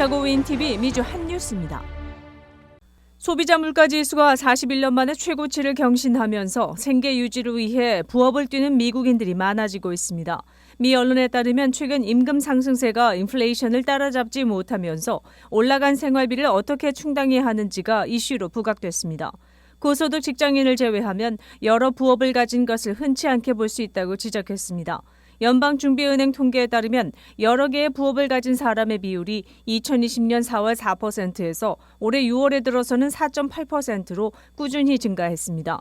시카고 윈TV 미주 한뉴스입니다. 소비자 물가 지수가 41년 만에 최고치를 경신하면서 생계 유지를 위해 부업을 뛰는 미국인들이 많아지고 있습니다. 미 언론에 따르면 최근 임금 상승세가 인플레이션을 따라잡지 못하면서 올라간 생활비를 어떻게 충당해야 하는지가 이슈로 부각됐습니다. 고소득 직장인을 제외하면 여러 부업을 가진 것을 흔치 않게 볼 수 있다고 지적했습니다. 연방준비은행 통계에 따르면 여러 개의 부업을 가진 사람의 비율이 2020년 4월 4%에서 올해 6월에 들어서는 4.8%로 꾸준히 증가했습니다.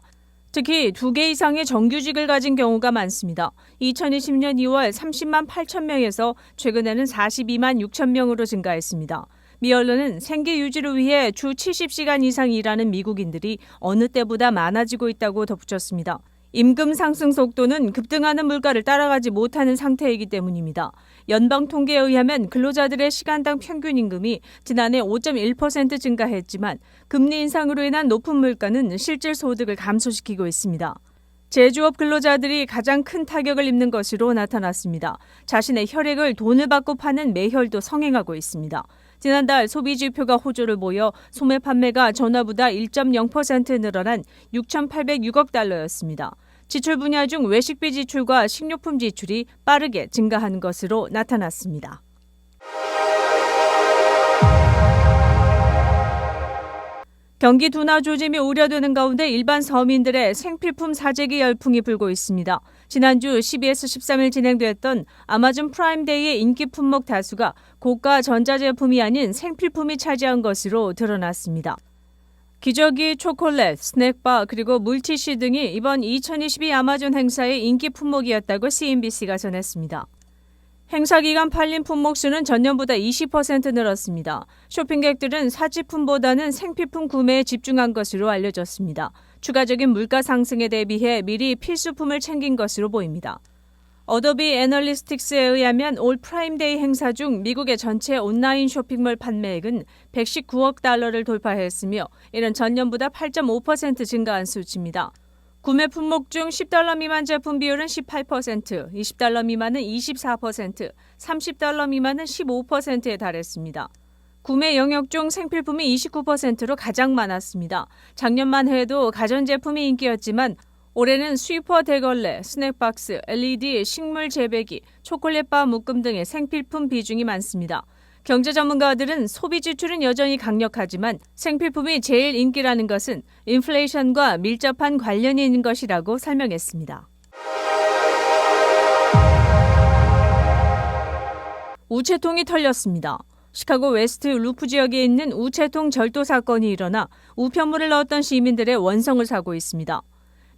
특히 두 개 이상의 정규직을 가진 경우가 많습니다. 2020년 2월 30만 8천 명에서 최근에는 42만 6천 명으로 증가했습니다. 미 언론은 생계 유지를 위해 주 70시간 이상 일하는 미국인들이 어느 때보다 많아지고 있다고 덧붙였습니다. 임금 상승 속도는 급등하는 물가를 따라가지 못하는 상태이기 때문입니다. 연방 통계에 의하면 근로자들의 시간당 평균 임금이 지난해 5.1% 증가했지만 금리 인상으로 인한 높은 물가는 실질 소득을 감소시키고 있습니다. 제조업 근로자들이 가장 큰 타격을 입는 것으로 나타났습니다. 자신의 혈액을 돈을 받고 파는 매혈도 성행하고 있습니다. 지난달 소비 지표가 호조를 보여 소매 판매가 전화보다 1.0% 늘어난 6,806억 달러였습니다. 지출 분야 중 외식비 지출과 식료품 지출이 빠르게 증가한 것으로 나타났습니다. 경기 둔화 조짐이 우려되는 가운데 일반 서민들의 생필품 사재기 열풍이 불고 있습니다. 지난주 12에서 13일 진행됐던 아마존 프라임데이의 인기 품목 다수가 고가 전자제품이 아닌 생필품이 차지한 것으로 드러났습니다. 기저귀, 초콜릿, 스낵바 그리고 물티슈 등이 이번 2022 아마존 행사의 인기 품목이었다고 CNBC가 전했습니다. 행사 기간 팔린 품목 수는 전년보다 20% 늘었습니다. 쇼핑객들은 사치품보다는 생필품 구매에 집중한 것으로 알려졌습니다. 추가적인 물가 상승에 대비해 미리 필수품을 챙긴 것으로 보입니다. 어도비 애널리스틱스에 의하면 올 프라임데이 행사 중 미국의 전체 온라인 쇼핑몰 판매액은 119억 달러를 돌파했으며 이는 전년보다 8.5% 증가한 수치입니다. 구매 품목 중 10달러 미만 제품 비율은 18%, 20달러 미만은 24%, 30달러 미만은 15%에 달했습니다. 구매 영역 중 생필품이 29%로 가장 많았습니다. 작년만 해도 가전제품이 인기였지만 올해는 스위퍼 대걸레, 스낵박스, LED, 식물 재배기, 초콜릿바 묶음 등의 생필품 비중이 많습니다. 경제 전문가들은 소비 지출은 여전히 강력하지만 생필품이 제일 인기라는 것은 인플레이션과 밀접한 관련이 있는 것이라고 설명했습니다. 우체통이 털렸습니다. 시카고 웨스트 루프 지역에 있는 우체통 절도 사건이 일어나 우편물을 넣었던 시민들의 원성을 사고 있습니다.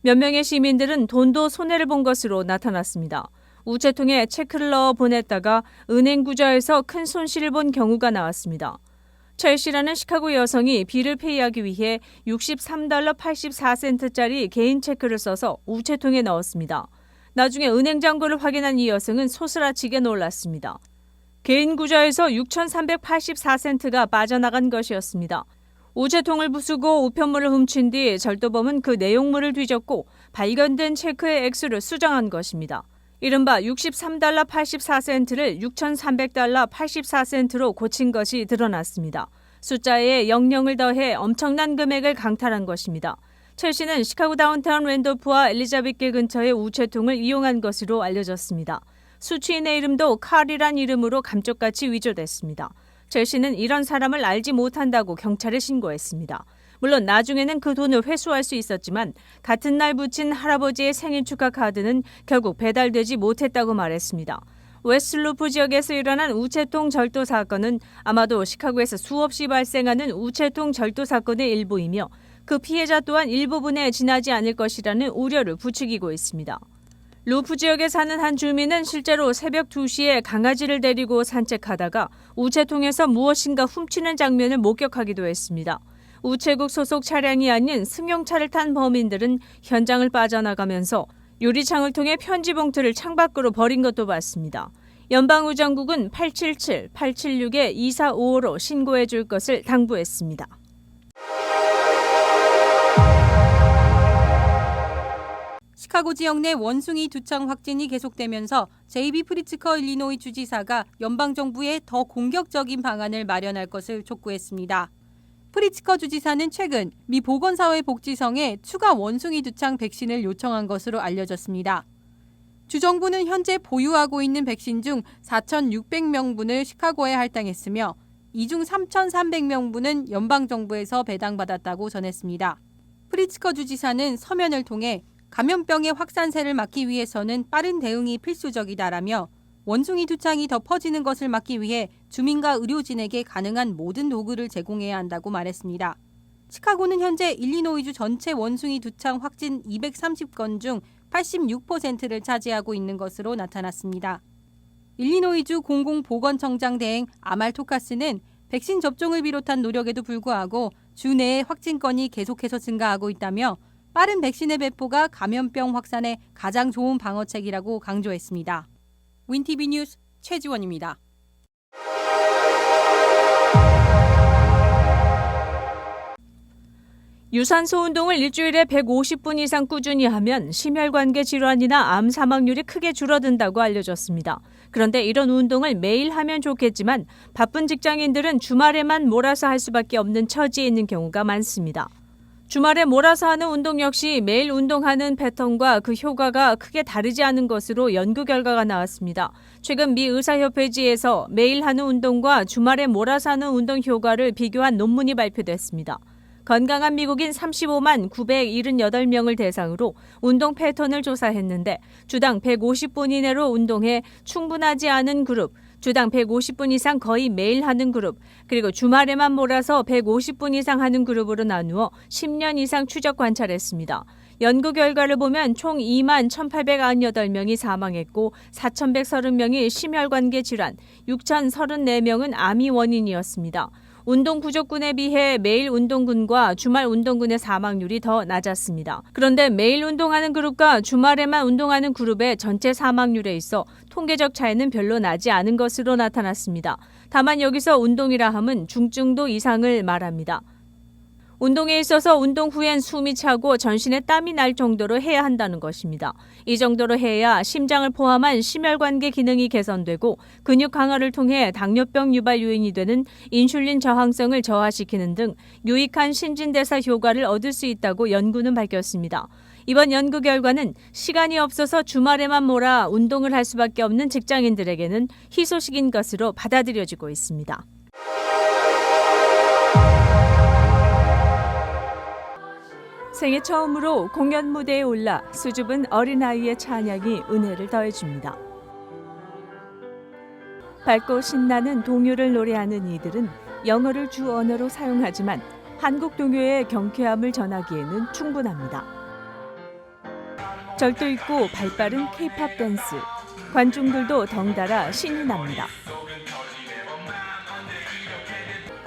몇 명의 시민들은 돈도 손해를 본 것으로 나타났습니다. 우체통에 체크를 넣어 보냈다가 은행 구좌에서 큰 손실을 본 경우가 나왔습니다. 첼시라는 시카고 여성이 비를 페이하기 위해 63달러 84센트짜리 개인 체크를 써서 우체통에 넣었습니다. 나중에 은행 잔고를 확인한 이 여성은 소스라치게 놀랐습니다. 개인 구좌에서 6,384센트가 빠져나간 것이었습니다. 우체통을 부수고 우편물을 훔친 뒤 절도범은 그 내용물을 뒤졌고 발견된 체크의 액수를 수정한 것입니다. 이른바 63달러 84센트를 6,300달러 84센트로 고친 것이 드러났습니다. 숫자에 00을 더해 엄청난 금액을 강탈한 것입니다. 첼시는 시카고 다운타운 랜도프와 엘리자베길 근처의 우체통을 이용한 것으로 알려졌습니다. 수취인의 이름도 칼이란 이름으로 감쪽같이 위조됐습니다. 첼시는 이런 사람을 알지 못한다고 경찰에 신고했습니다. 물론 나중에는 그 돈을 회수할 수 있었지만 같은 날 붙인 할아버지의 생일 축하 카드는 결국 배달되지 못했다고 말했습니다. 웨스트루프 지역에서 일어난 우체통 절도 사건은 아마도 시카고에서 수없이 발생하는 우체통 절도 사건의 일부이며 그 피해자 또한 일부분에 지나지 않을 것이라는 우려를 부추기고 있습니다. 루프 지역에 사는 한 주민은 실제로 새벽 2시에 강아지를 데리고 산책하다가 우체통에서 무엇인가 훔치는 장면을 목격하기도 했습니다. 우체국 소속 차량이 아닌 승용차를 탄 범인들은 현장을 빠져나가면서 유리창을 통해 편지 봉투를 창밖으로 버린 것도 봤습니다. 연방우정국은 877-876-2455로 신고해 줄 것을 당부했습니다. 시카고 지역 내 원숭이 두창 확진이 계속되면서 제이비 프리츠커 일리노이 주지사가 연방 정부에 더 공격적인 방안을 마련할 것을 촉구했습니다. 프리츠커 주지사는 최근 미 보건사회복지성에 추가 원숭이 두창 백신을 요청한 것으로 알려졌습니다. 주정부는 현재 보유하고 있는 백신 중 4,600명분을 시카고에 할당했으며 이 중 3,300명분은 연방정부에서 배당받았다고 전했습니다. 프리츠커 주지사는 서면을 통해 감염병의 확산세를 막기 위해서는 빠른 대응이 필수적이다라며 원숭이 두창이 더 퍼지는 것을 막기 위해 주민과 의료진에게 가능한 모든 도구를 제공해야 한다고 말했습니다. 시카고는 현재 일리노이주 전체 원숭이 두창 확진 230건 중 86%를 차지하고 있는 것으로 나타났습니다. 일리노이주 공공보건청장 대행 아말 토카스는 백신 접종을 비롯한 노력에도 불구하고 주 내에 확진건이 계속해서 증가하고 있다며 빠른 백신의 배포가 감염병 확산에 가장 좋은 방어책이라고 강조했습니다. 윈티비 뉴스 최지원입니다. 유산소 운동을 일주일에 150분 이상 꾸준히 하면 심혈관계 질환이나 암 사망률이 크게 줄어든다고 알려졌습니다. 그런데 이런 운동을 매일 하면 좋겠지만 바쁜 직장인들은 주말에만 몰아서 할 수밖에 없는 처지에 있는 경우가 많습니다. 주말에 몰아서 하는 운동 역시 매일 운동하는 패턴과 그 효과가 크게 다르지 않은 것으로 연구 결과가 나왔습니다. 최근 미 의사협회지에서 매일 하는 운동과 주말에 몰아서 하는 운동 효과를 비교한 논문이 발표됐습니다. 건강한 미국인 35만 978명을 대상으로 운동 패턴을 조사했는데 주당 150분 이내로 운동해 충분하지 않은 그룹, 주당 150분 이상 거의 매일 하는 그룹, 그리고 주말에만 몰아서 150분 이상 하는 그룹으로 나누어 10년 이상 추적 관찰했습니다. 연구 결과를 보면 총 2만 1,898명이 사망했고 4,130명이 심혈관계 질환, 6,034명은 암이 원인이었습니다. 운동 부족군에 비해 매일 운동군과 주말 운동군의 사망률이 더 낮았습니다. 그런데 매일 운동하는 그룹과 주말에만 운동하는 그룹의 전체 사망률에 있어 통계적 차이는 별로 나지 않은 것으로 나타났습니다. 다만 여기서 운동이라 함은 중증도 이상을 말합니다. 운동에 있어서 운동 후엔 숨이 차고 전신에 땀이 날 정도로 해야 한다는 것입니다. 이 정도로 해야 심장을 포함한 심혈관계 기능이 개선되고 근육 강화를 통해 당뇨병 유발 요인이 되는 인슐린 저항성을 저하시키는 등 유익한 신진대사 효과를 얻을 수 있다고 연구는 밝혔습니다. 이번 연구 결과는 시간이 없어서 주말에만 몰아 운동을 할 수밖에 없는 직장인들에게는 희소식인 것으로 받아들여지고 있습니다. 생애 처음으로 공연 무대에 올라 수줍은 어린아이의 찬양이 은혜를 더해줍니다. 밝고 신나는 동요를 노래하는 이들은 영어를 주 언어로 사용하지만 한국 동요의 경쾌함을 전하기에는 충분합니다. 절도 있고 발빠른 케이팝 댄스, 관중들도 덩달아 신이 납니다.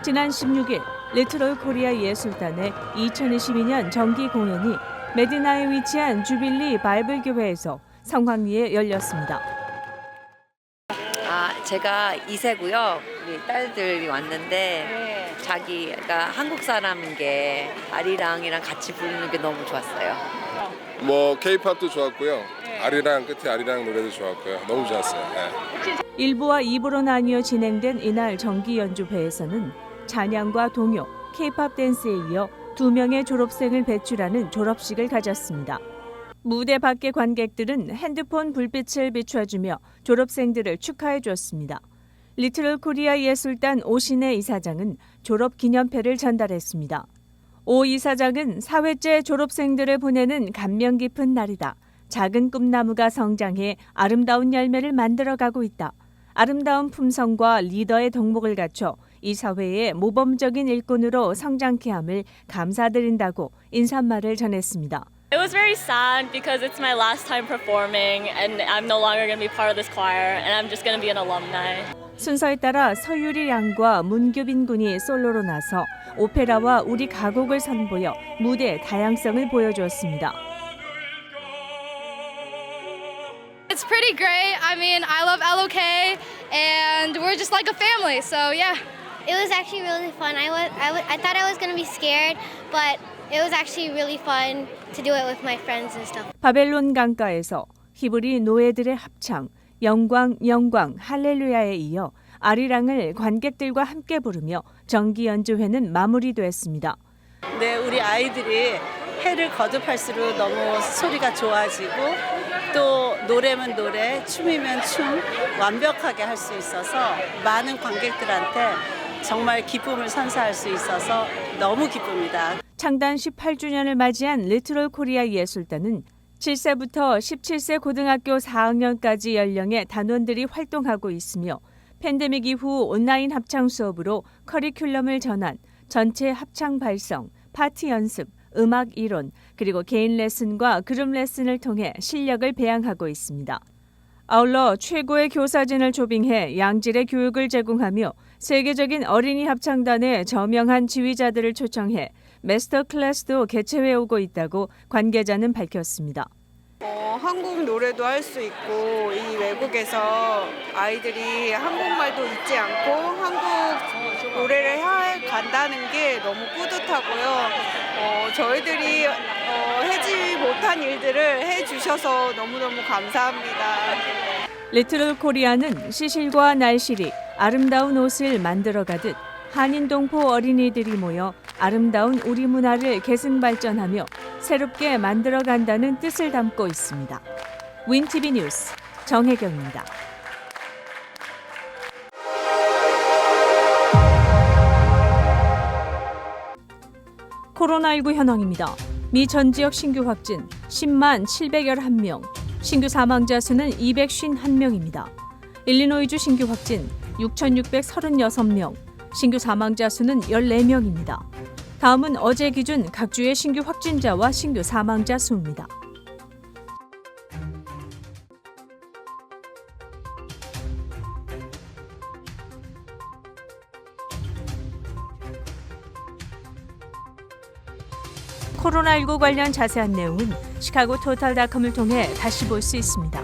지난 16일 리트럴 코리아 예술단의 2022년 정기 공연이 메디나에 위치한 주빌리 바이블 교회에서 성황리에 열렸습니다. 아, 제가 2세고요. 우리 딸들이 왔는데 자기가 한국 사람인 게 아리랑이랑 같이 부르는 게 너무 좋았어요. 뭐 케이팝도 좋았고요. 아리랑 끝에 아리랑 노래도 좋았고요. 너무 좋았어요. 네. 1부와 2부로 나뉘어 진행된 이날 정기 연주회에서는 찬양과 동요, 케이팝 댄스에 이어 두 명의 졸업생을 배출하는 졸업식을 가졌습니다. 무대 밖의 관객들은 핸드폰 불빛을 비춰주며 졸업생들을 축하해 주었습니다. 리트럴 코리아 예술단 오신의 이사장은 졸업 기념패를 전달했습니다. 오 이사장은 사회째 졸업생들을 보내는 감명 깊은 날이다. 작은 꿈나무가 성장해 아름다운 열매를 만들어가고 있다. 아름다운 품성과 리더의 덕목을 갖춰 이 사회의 모범적인 일꾼으로 성장케 함을 감사드린다고 인사말을 전했습니다. It was very sad because it's my last time performing and I'm no longer going to be part of this choir and I'm just going to be an alumni. 순서에 따라 서유리 양과 문규빈 군이 솔로로 나서 오페라와 우리 가곡을 선보여 무대 다양성을 보여주었습니다. It's pretty great. I mean, I love LOK, and we're just like a family. So yeah, It was actually really fun. I was, I, was, I thought I was gonna be scared, but it was actually really fun to do it with my friends and stuff. 바벨론 강가에서 히브리 노예들의 합창 영광 영광 할렐루야에 이어 아리랑을 관객들과 함께 부르며 정기 연주회는 마무리됐습니다. 네, 우리 아이들이 해를 거듭할수록 너무 소리가 좋아지고 또 노래면 노래, 춤이면 춤 완벽하게 할 수 있어서 많은 관객들한테 정말 기쁨을 선사할 수 있어서 너무 기쁩니다. 창단 18주년을 맞이한 리트럴 코리아 예술단은 7세부터 17세 고등학교 4학년까지 연령의 단원들이 활동하고 있으며 팬데믹 이후 온라인 합창 수업으로 커리큘럼을 전환, 전체 합창 발성, 파티 연습, 음악 이론, 그리고 개인 레슨과 그룹 레슨을 통해 실력을 배양하고 있습니다. 아울러 최고의 교사진을 조빙해 양질의 교육을 제공하며 세계적인 어린이 합창단의 저명한 지휘자들을 초청해 마스터 클래스도 개최해 오고 있다고 관계자는 밝혔습니다. 어, 한국 노래도 할 수 있고 이 외국에서 아이들이 한국말도 잊지 않고 한국 노래를 해 간다는 게 너무 뿌듯하고요. 어, 저희들이 어, 해지 못한 일들을 해주셔서 너무너무 감사합니다. 리트럴 코리아는 시실과 날실이 아름다운 옷을 만들어가듯 한인 동포 어린이들이 모여 아름다운 우리 문화를 계승 발전하며 새롭게 만들어 간다는 뜻을 담고 있습니다. 윈티비 뉴스 정혜경입니다. 코로나19 현황입니다. 미 전 지역 신규 확진 10만 711명, 신규 사망자 수는 251명입니다. 일리노이주 신규 확진 6,636명, 신규 사망자 수는 14명입니다. 다음은 어제 기준 각 주의 신규 확진자와 신규 사망자 수입니다. 코로나19 관련 자세한 내용은 시카고 토탈닷컴을 통해 다시 볼 수 있습니다.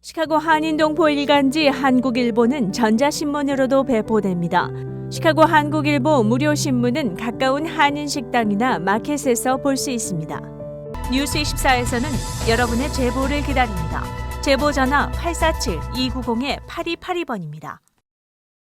시카고 한인동포 일간지 한국일보는 전자신문으로도 배포됩니다. 시카고 한국일보 무료 신문은 가까운 한인 식당이나 마켓에서 볼 수 있습니다. 뉴스 24에서는 여러분의 제보를 기다립니다. 제보 전화 847-290-8282번입니다.